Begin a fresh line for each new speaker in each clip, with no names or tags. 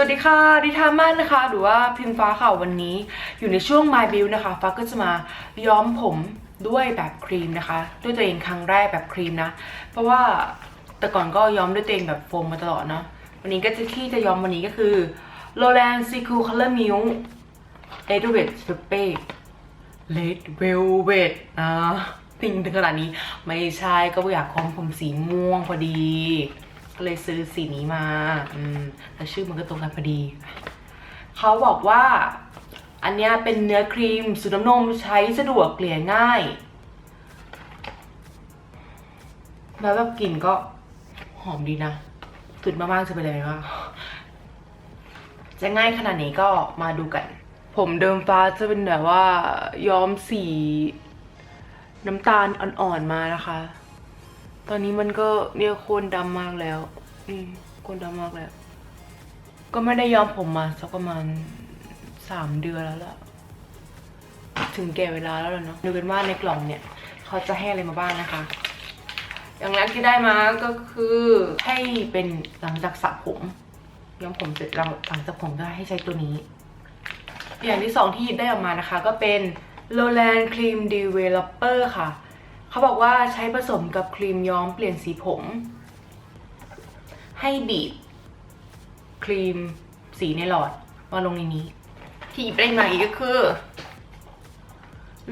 วัสดีค่ะดิทามันนะคะ หรือว่าพิมฟ้าค่ะวันนี้ อยู่ในช่วง My Build นะคะ ฟ้าก็จะมาย้อมผมด้วยแบบครีมนะคะ ด้วยตัวเองครั้งแรกแบบครีมนะ เพราะว่าแต่ก่อนก็ย้อมด้วยตัวเองแบบโฟมมาตลอดเนาะวันนี้ก็จะที่จะย้อมวันนี้ก็คือ Roland s e c o Color Milk e d w e t Spray Red Velvet นะติงถึงขนาดนี้ ไม่ใช่ก็อยากคอมผมสีม่วงพอดี ก็เลยซื้อสีนี้มา อืมแต่ชื่อมันก็ตรงกันพอดี เขาบอกว่า อันเนี้ยเป็นเนื้อครีมสูตรน้ำนมใช้สะดวกเกลี่ยง่าย แล้วแบบกลิ่นก็หอมดีนะสุดมากๆจะไปเลยว่าจะง่ายขนาดนี้ก็มาดูกัน ผมเดิมฟ้าจะเป็นแบบว่าย้อมสีน้ำตาลอ่อนๆมานะคะ ตอนนี้มันก็เนี่ยโคนดำมากแล้ว อืมโคนดำมากแล้ว ก็ไม่ได้ย้อมผมมาสักประมาณสามเดือนแล้วล่ะ ถึงแก่เวลาแล้วล่ะเนาะ ดูกันว่าในกล่องเนี่ย เขาจะให้อะไรมาบ้างนะคะ อย่างแรกที่ได้มาก็คือให้เป็นหลังจากสระผมย้อมผมเสร็จแล้วหลังจากผมก็ให้ใช้ตัวนี้ อย่างที่สองที่ได้ออกมานะคะ ก็เป็น Roland Cream Developer ค่ะ เขาบอกว่าใช้ผสมกับครีมย้อมเปลี่ยนสีผม ให้บีบครีมสีในหลอดมาลงในนี้ ที่หยิบได้มาอีกก็คือ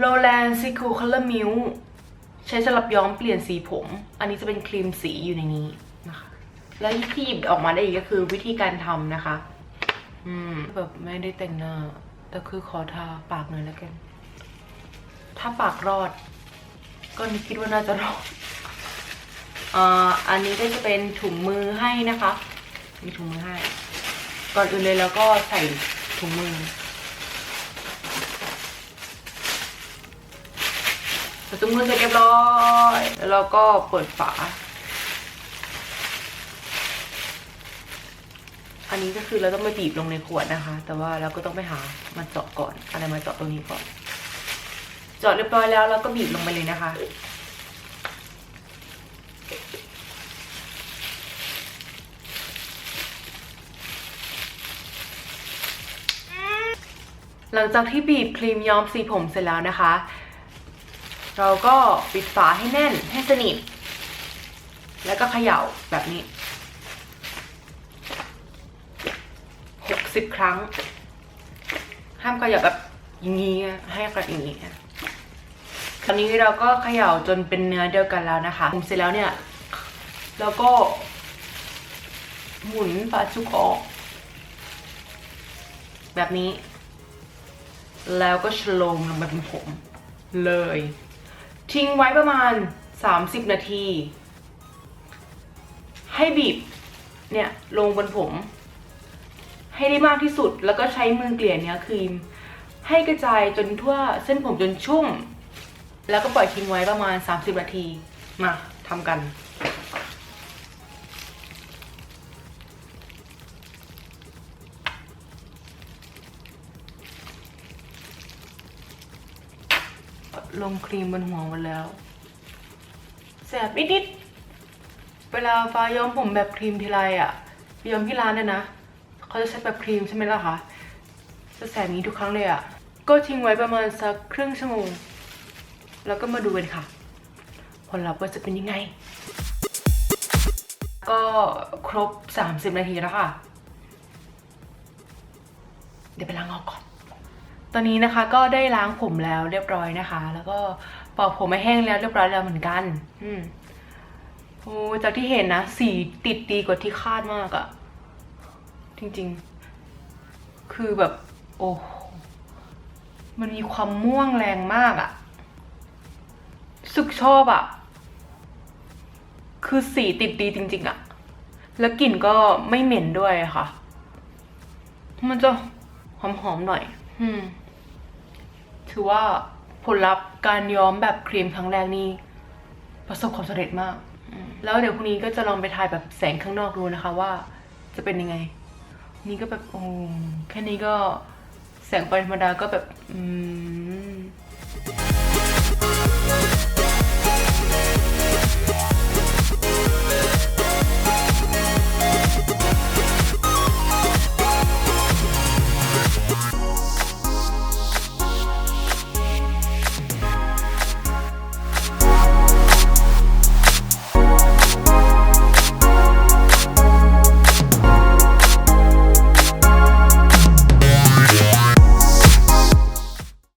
Roland s e c o Color Milk ใช้สำหรับย้อมเปลี่ยนสีผม อันนี้จะเป็นครีมสีอยู่ในนี้นะคะ แล้วที่หยิบออกมาได้อีกก็คือวิธีการทำนะคะ อืมแบบไม่ได้แต่งหน้า แต่คือขอทาปากหน่อยแล้วกัน ถ้าปากรอด ก็นึกคิดว่าน่าจะรอดอันนี้ก็จะเป็นถุงมือให้นะคะ มีถุงมือให้ ก่อนอื่นเลยแล้วก็ใส่ถุงมือ ใส่ถุงมือเสร็จเรียบร้อย แล้วเราก็เปิดฝา อันนี้ก็คือเราต้องไปบีบลงในขวดนะคะ แต่ว่าเราก็ต้องไปหามาเจาะก่อน อะไรมาเจาะตรงนี้ก่อน จาะเรียบร้อยแล้วเราก็บีบลงไปเลยนะคะหลังจากที่บีบครีมย้อมสีผมเสร็จแล้วนะคะ เราก็ปิดฝาให้แน่นให้สนิท แล้วก็เขย่าแบบนี้หกสิบครั้ง ห้ามเขย่าแบบอย่างนี้ให้กระอย่างนี้ อะคราวนี้เราก็เขย่าจนเป็นเนื้อเดียวกันแล้วนะคะผมเสร็จแล้วเนี่ย แล้วก็ หมุนฝาชุกออกแบบนี้ แล้วก็ชโลมลงไปเป็นผมเลย ทิ้งไว้ประมาณ 30 นาที ให้บีบเนี่ยลงบนผม ให้ได้มากที่สุดแล้วก็ใช้มือเกลี่ยเนื้อครีม ให้กระจายจนทั่วเส้นผมจนชุ่ม แล้วก็ปล่อยทิ้งไว้ประมาณ 30 นาที มาทำกัน ลงครีมบนหัวหมดแล้ว แสบนิดๆ เวลาฟ้าย้อมผมแบบครีมทีไรอะย้อมที่ร้านเนี่ยนะ เขาจะใช้แบบครีมใช่ไหมล่ะคะจะแสบนี้ทุกครั้งเลยอะก็ทิ้งไว้ประมาณสักครึ่งชั่วโมง แล้วก็มาดูกันค่ะ ผลลัพธ์ว่าจะเป็นยังไง ก็ครบ 30 นาทีแล้วค่ะ เดี๋ยวไปล้างออกก่อน ตอนนี้นะคะก็ได้ล้างผมแล้วเรียบร้อยนะคะ แล้วก็ปอกผมไม่แห้งแล้วเรียบร้อยแล้วเหมือนกัน อืมโอ้จากที่เห็นนะ สีติดดีกว่าที่คาดมากอะจริงๆ คือแบบ โอ้ มันมีความม่วงแรงมากอะ สึกชอบอะคือสีติดดีจริง ๆอะแล้วกลิ่นก็ไม่เหม็นด้วยค่ะ มันจะหอมๆหน่อย อืม ถือว่าผลลัพธ์การย้อมแบบครีมครั้งแรกนี่ประสบความสำเร็จมากมแล้วเดี๋ยวพรุ่งนี้ก็จะลองไปถ่ายแบบแสงข้างนอกดูนะคะว่าจะเป็นยังไง นี่ก็แบบโอ้แค่นี้ก็แสงไฟธรรมดาก็แบบ อืม